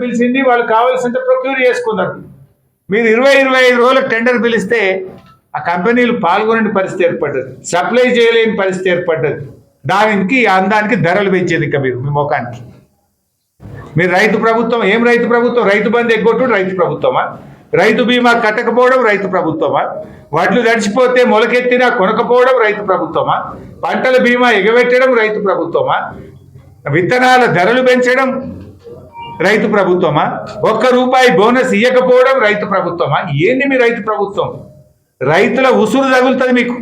పిలిచింది వాళ్ళు కావాల్సినంత ప్రొక్యూర్ చేసుకున్నారు మీరు ఇరవై ఇరవై ఐదు రోజులకు టెండర్ పిలిస్తే ఆ కంపెనీలు పాల్గొనే పరిస్థితి ఏర్పడ్డది. సప్లై చేయలేని పరిస్థితి ఏర్పడ్డది. దానికి అందానికి ధరలు పెంచేది ఇంకా మీరు మీ ముఖానికి. మీరు రైతు ప్రభుత్వం ఏం రైతు ప్రభుత్వం? రైతు బంధు ఎగ్గొట్టు రైతు ప్రభుత్వమా? రైతు బీమా కట్టకపోవడం రైతు ప్రభుత్వమా? వడ్లు తడిచిపోతే మొలకెత్తినా కొనకపోవడం రైతు ప్రభుత్వమా? పంటల బీమా ఎగబెట్టడం రైతు ప్రభుత్వమా? విత్తనాల ధరలు పెంచడం రైతు ప్రభుత్వమా? ఒక్క రూపాయి బోనస్ ఇవ్వకపోవడం రైతు ప్రభుత్వమా? ఏంది మీ రైతు ప్రభుత్వం? రైతుల ఉసురు తగులుతుంది మీకు.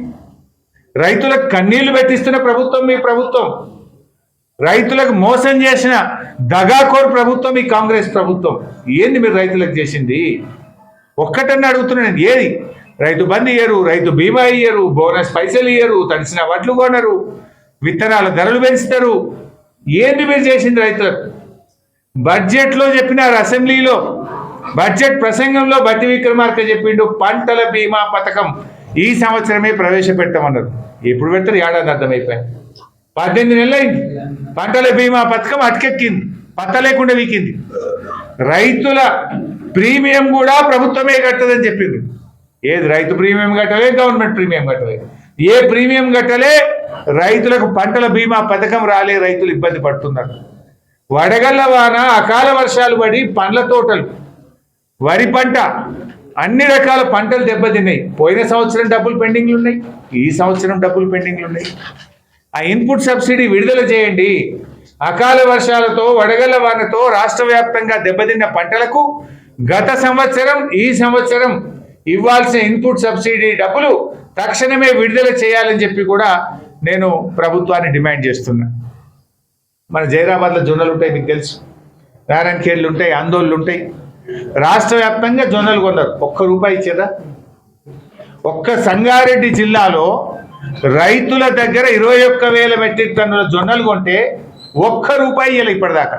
రైతులకు కన్నీళ్ళు పెట్టిస్తున్న ప్రభుత్వం మీ ప్రభుత్వం. రైతులకు మోసం చేసిన దగాకోర్ ప్రభుత్వం ఈ కాంగ్రెస్ ప్రభుత్వం. ఏంది మీరు రైతులకు చేసింది? ఒక్కటన్నా అడుగుతున్నాను ఏది? రైతు బంద్ ఇయ్యరు రైతు బీమా ఇయ్యరు బోనస్ పైసలు ఇయ్యరు తడిసిన వడ్లు కొనరు విత్తనాల ధరలు పెంచుతారు. ఏంది మీరు చేసింది రైతులకు? బడ్జెట్లో చెప్పినారు అసెంబ్లీలో. బడ్జెట్ ప్రసంగంలో బట్టి విక్రమార్క చెప్పిండు పంటల బీమా పథకం ఈ సంవత్సరమే ప్రవేశపెట్టమన్నారు. ఎప్పుడు పెడతారు? ఏడాది అర్థమైపోయింది పద్దెనిమిది నెలలు అయింది పంటల బీమా పథకం అటకెక్కింది. పత్త లేకుండా వీకింది. రైతుల ప్రీమియం కూడా ప్రభుత్వమే కట్టదని చెప్పింది. ఏది రైతు ప్రీమియం కట్టలే గవర్నమెంట్ ప్రీమియం కట్టలే. ఏ ప్రీమియం కట్టలే రైతులకు పంటల బీమా పథకం రాలే రైతులు ఇబ్బంది పడుతున్నారు. వడగళ్ళ వాన అకాల వర్షాలు పడి పండ్ల తోటలు వరి పంట అన్ని రకాల పంటలు దెబ్బతిన్నాయి. పోయిన సంవత్సరం డబ్బులు పెండింగ్లు ఉన్నాయి ఈ సంవత్సరం డబ్బులు పెండింగ్లు ఉన్నాయి. ఆ ఇన్పుట్ సబ్సిడీ విడుదల చేయండి. అకాల వర్షాలతో వడగళ్ళ వానతో రాష్ట్ర వ్యాప్తంగా దెబ్బతిన్న పంటలకు గత సంవత్సరం ఈ సంవత్సరం ఇవ్వాల్సిన ఇన్పుట్ సబ్సిడీ డబ్బులు తక్షణమే విడుదల చేయాలని చెప్పి కూడా నేను ప్రభుత్వాన్ని డిమాండ్ చేస్తున్నా. మన జైరాబాద్లో జొన్నలు ఉంటాయి మీకు తెలుసు. నారాయణఖేళ్ళు ఉంటాయి ఆందోళనలు ఉంటాయి. రాష్ట్ర వ్యాప్తంగా జొన్నలు కొన్నారు. ఒక్క రూపాయి ఇచ్చేదా? ఒక్క సంగారెడ్డి జిల్లాలో రైతుల దగ్గర ఇరవై ఒక్క వేల మెట్రిక్ టన్నుల జొన్నలు కొంటే ఒక్క రూపాయి ఇవ్వలే ఇప్పటిదాకా.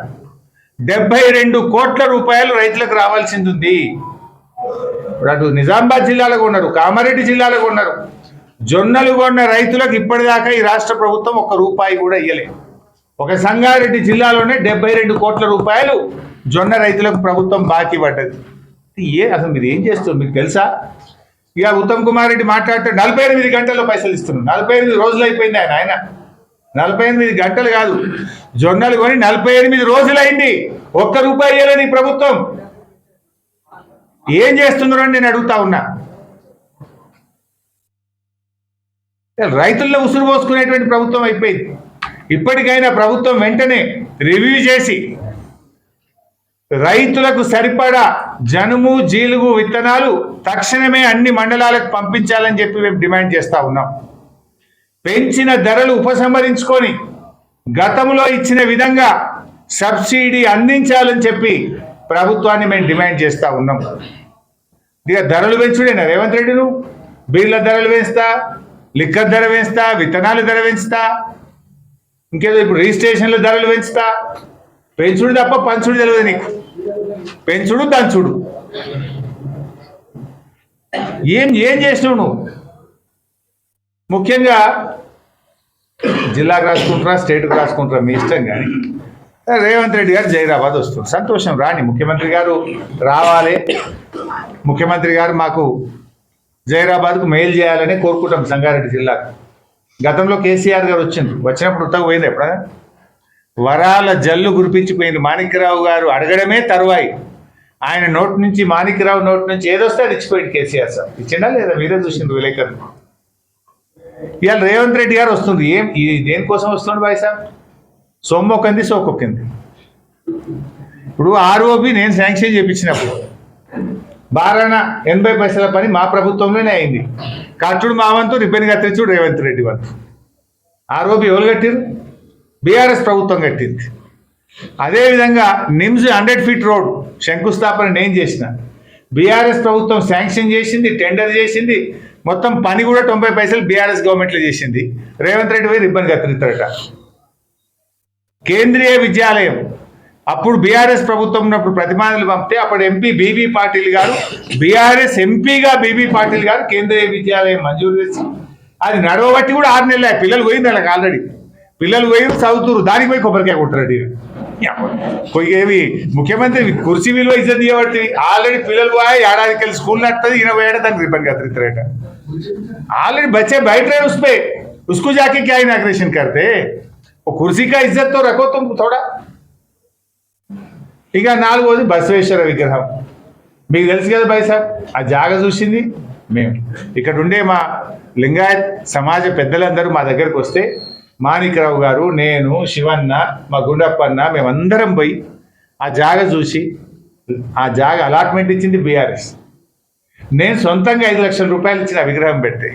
డెబ్బై రెండు కోట్ల రూపాయలు రైతులకు రావాల్సింది ఉంది. అటు నిజామాబాద్ జిల్లాలో కొన్నారు కామారెడ్డి జిల్లాలో కొన్నారు. జొన్నలు కొన్న రైతులకు ఇప్పటిదాకా ఈ రాష్ట్ర ప్రభుత్వం ఒక్క రూపాయి కూడా ఇవ్వలేదు ఒక సంగారెడ్డి జిల్లాలోనే డెబ్బై రెండు కోట్ల రూపాయలు జొన్న రైతులకు ప్రభుత్వం బాకీ పడ్డది. ఏ అసలు మీరు ఏం చేస్తారు మీకు తెలుసా? ఇక ఉత్తమ్ కుమార్ రెడ్డి మాట్లాడితే నలభై ఎనిమిది గంటల్లో పైసలు ఇస్తున్నాడు నలభై ఎనిమిది రోజులు అయిపోయింది ఆయన ఆయన. నలభై ఎనిమిది గంటలు కాదు. జొన్నలు కొని నలభై ఎనిమిది రోజులైంది. ఒక్క రూపాయి ఇవ్వలేదు ఈ ప్రభుత్వం. ఏం చేస్తున్నారని నేను అడుగుతా ఉన్నా. రైతుల్లో ఉసురు పోసుకునేటువంటి ప్రభుత్వం అయిపోయింది. ఇప్పటికైనా ప్రభుత్వం వెంటనే రివ్యూ చేసి రైతులకు సరిపడా జనుము జీలుగు విత్తనాలు తక్షణమే అన్ని మండలాలకు పంపించాలని చెప్పి మేము డిమాండ్ చేస్తా ఉన్నాం. పెంచిన ధరలు ఉపసంహరించుకొని గతంలో ఇచ్చిన విధంగా సబ్సిడీ అందించాలని చెప్పి ప్రభుత్వాన్ని మేము డిమాండ్ చేస్తా ఉన్నాం. ఇక ధరలు పెంచుడేనా రేవంత్ రెడ్డి నువ్వు బిర్ల ధరలు పెంచుతా లిక్కర్ ధర పెంచుతా విత్తనాల ధర పెంచుతా ఇంకేదో ఇప్పుడు రిజిస్ట్రేషన్ల ధరలు పెంచుతా. పెంచుడు తప్ప పంచుడు తెలియదు నీకు. పెంచుడు దంచుడు. ఏం ఏం చేసినావు నువ్వు? ముఖ్యంగా జిల్లాకు రాసుకుంటారా స్టేట్కి రాసుకుంటారా మీ ఇష్టం కానీ. రేవంత్ రెడ్డి గారు జైరాబాద్ వస్తుంది సంతోషం రాని ముఖ్యమంత్రి గారు రావాలి. ముఖ్యమంత్రి గారు మాకు జైరాబాద్కు మెయిల్ చేయాలని కోరుకుంటాం సంగారెడ్డి జిల్లాకు. గతంలో కేసీఆర్ గారు వచ్చింది వచ్చినప్పుడు ఉత్తగా పోయింది ఎప్పుడైనా వరాల జల్లు గురిపించిపోయింది మాణిక్యరావు గారు అడగడమే తరువాయి. ఆయన నోటి నుంచి మాణిక్యరావు నోటి నుంచి ఏదొస్తే అది ఇచ్చిపోయింది కేసీఆర్ సార్. ఇచ్చిందా లేదా? మీరే చూసింది విలేకరు ఇవాళ రేవంత్ రెడ్డి గారు వస్తుంది. ఏం ఇది దేనికోసం వస్తుంది బాయ్ సార్ సొమ్మొక్కంది సోకొక్కింది ఇప్పుడు ఆర్ఓబి నేను శాంక్షన్ చేయించినప్పుడు బారాన ఎనభై పైసల పని మా ప్రభుత్వంలోనే అయింది. కట్టుడు మా వంతు రిబ్బన్ కత్తిరించుడు రేవంత్ రెడ్డి వంతు. ఆర్ఓబి ఎవరు కట్టిరు? బీఆర్ఎస్ ప్రభుత్వం కట్టింది. అదేవిధంగా నిమ్స్ హండ్రెడ్ ఫీట్ రోడ్ శంకుస్థాపన నేను చేసిన. బీఆర్ఎస్ ప్రభుత్వం శాంక్షన్ చేసింది టెండర్ చేసింది. మొత్తం పని కూడా తొంభై పైసలు బీఆర్ఎస్ గవర్నమెంట్లో చేసింది. రేవంత్ రెడ్డి పోయి రిబ్బన్ కత్తిరిస్తాడట. కేంద్రీయ విద్యాలయం అప్పుడు బీఆర్ఎస్ ప్రభుత్వం ఉన్నప్పుడు ప్రతిపాదనలు పంపితే అప్పుడు ఎంపీ బీబీ పాటిల్ గారు బీఆర్ఎస్ ఎంపీగా బీబీ పాటిల్ గారు కేంద్రీయ విద్యాలయం మంజూరు చేసి అది నడవబట్టి కూడా ఆరు నెలలు పిల్లలు పోయింది వాళ్ళకి ఆల్రెడీ. పిల్లలు పోయి చదువుతురు దానికి పోయి కొబ్బరికాయ కొట్టరాడు ఏమి ముఖ్యమంత్రి కుర్చీ విలువ ఇజ్జత్ చేయబట్టి ఆల్రెడీ పిల్లలు పోయా ఏడాదికి వెళ్ళి స్కూల్ నడుతుంది ఈయన పోయాడు దానికి రిపన్ కత్తిరిస్తారట ఆల్రెడీ బచ్చే బయట ఉస్పే ఉస్కు జాకి క్యా ఇనాగ్రేషన్ కడితే కుర్సీ కా ఇజ్జత్తో రకో తుమ్ థోడా ఇక నాలుగోది బసవేశ్వర విగ్రహం. మీకు తెలుసు కదా బాయ్ సార్ ఆ జాగ చూసింది? మేము ఇక్కడ ఉండే మా లింగాయత్ సమాజ పెద్దలందరూ మా దగ్గరకు వస్తే మాణిక్రావు గారు నేను శివన్న మా గుండప్పన్న మేమందరం పోయి ఆ జాగ చూసి ఆ జాగ అలాట్మెంట్ ఇచ్చింది బీఆర్ఎస్. నేను సొంతంగా ఐదు లక్షల రూపాయలు ఇచ్చిన విగ్రహం పెడితే